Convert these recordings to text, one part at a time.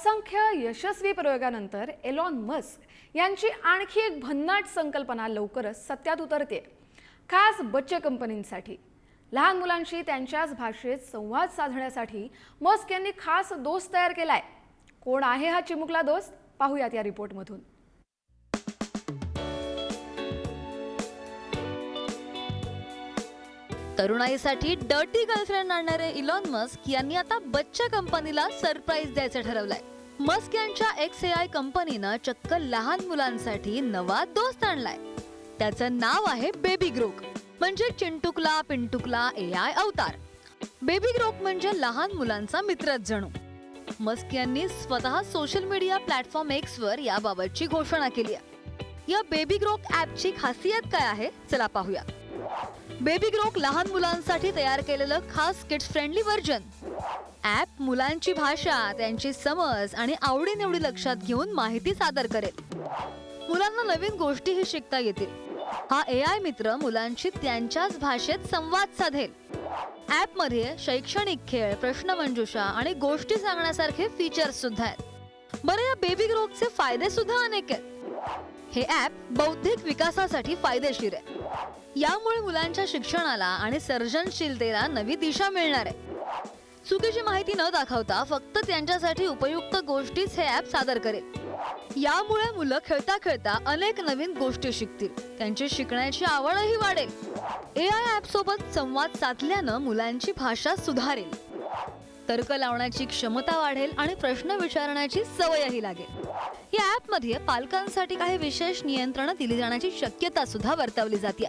असंख्य यशस्वी प्रयोगानंतर Elon Musk यांची आणखी एक भन्नाट संकल्पना लवकरच सत्यात उतरते. खास बच्चे कंपनींसाठी. लहान मुलांशी त्यांच्याच भाषेत संवाद साधण्यासाठी मस्क यांनी खास दोस्त तयार केलाय. कोण आहे हा चिमुकला दोस्त? पाहूयात या रिपोर्टमधून. तरुणाईसाठी डर्टी गर्लफ्रेंड आणणारे इलॉन मस्क यांनी आता बच्चा कंपनीला सरप्राईज द्यायचं ठरवलंय. मस्क यांच्या एक्स ए आय कंपनीनं चक्क लहान मुलांसाठी नवा दोस्त आणलाय. त्याचं नाव आहे बेबी ग्रोक म्हणजे चिंटुकला पिंटुकला ए आय अवतार. बेबी ग्रोक म्हणजे लहान मुलांचा मित्रच जणू. मस्क यांनी स्वतः सोशल मीडिया प्लॅटफॉर्म एक्स वर याबाबतची घोषणा केली आहे. या बेबी ग्रोक ऍपची खासियत काय आहे? चला पाहूया. बेबी ग्रोक लहान मुलांसाठी तयार केलेलं खास किड्स फ्रेंडली व्हर्जन ऍप मुलांची भाषा त्यांची समज आणि आवडीनिवडी लक्षात घेऊन माहिती सादर करेल. मुलांना नवीन गोष्टीही शिकता येतील. हा ए आय मित्र मुलांशी त्यांच्याच भाषेत संवाद साधेल. ऍपमध्ये शैक्षणिक खेळ प्रश्नमंजुषा आणि गोष्टी सांगण्यासारखे फीचर्स सुद्धा आहेत. बरं या बेबी ग्रोकचे फायदे सुद्धा अनेक आहेत. हे ऍप बौद्धिक विकासासाठी फायदेशीर आहे. यामुळे मुलांच्या शिक्षणाला आणि सर्जनशीलतेला नवी दिशा मिळणार आहे. चुकीची माहिती न दाखवता फक्त त्यांच्यासाठी उपयुक्त गोष्टीच हे ऍप सादर करेल. यामुळे मुलं खेळता खेळता अनेक नवीन गोष्टी शिकतील. त्यांची शिकण्याची आवडही वाढेल. ए आय ऍप सोबत संवाद साधल्यानं मुलांची भाषा सुधारेल. तर्क लावण्याची क्षमता वाढेल आणि प्रश्न विचारण्याची सवयही लागेल. या ॲपमध्ये पालकांसाठी काही विशेष नियंत्रणं दिली जाण्याची शक्यता सुद्धा वर्तवली जाते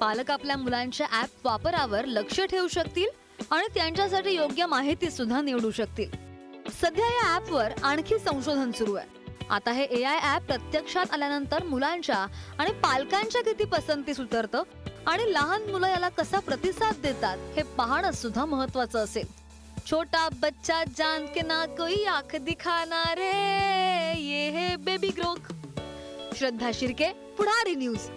पालक आपल्या मुलांच्या ऍप वापरावर लक्ष ठेवू शकतील आणि त्यांच्यासाठी योग्य माहिती सुद्धा निवडू शकतील. सध्या या ऍपवर आणखी संशोधन सुरू आहे. आता हे ए आय ऍप प्रत्यक्षात आल्यानंतर मुलांच्या आणि पालकांच्या किती पसंतीस उतरतं आणि लहान मुलं याला कसा प्रतिसाद देतात हे पाहणं सुद्धा महत्वाचं असेल. छोटा बच्चा जान के ना कोई आँख दिखाना रे। ये है baby Grok Shraddha Shirke, Pudhari news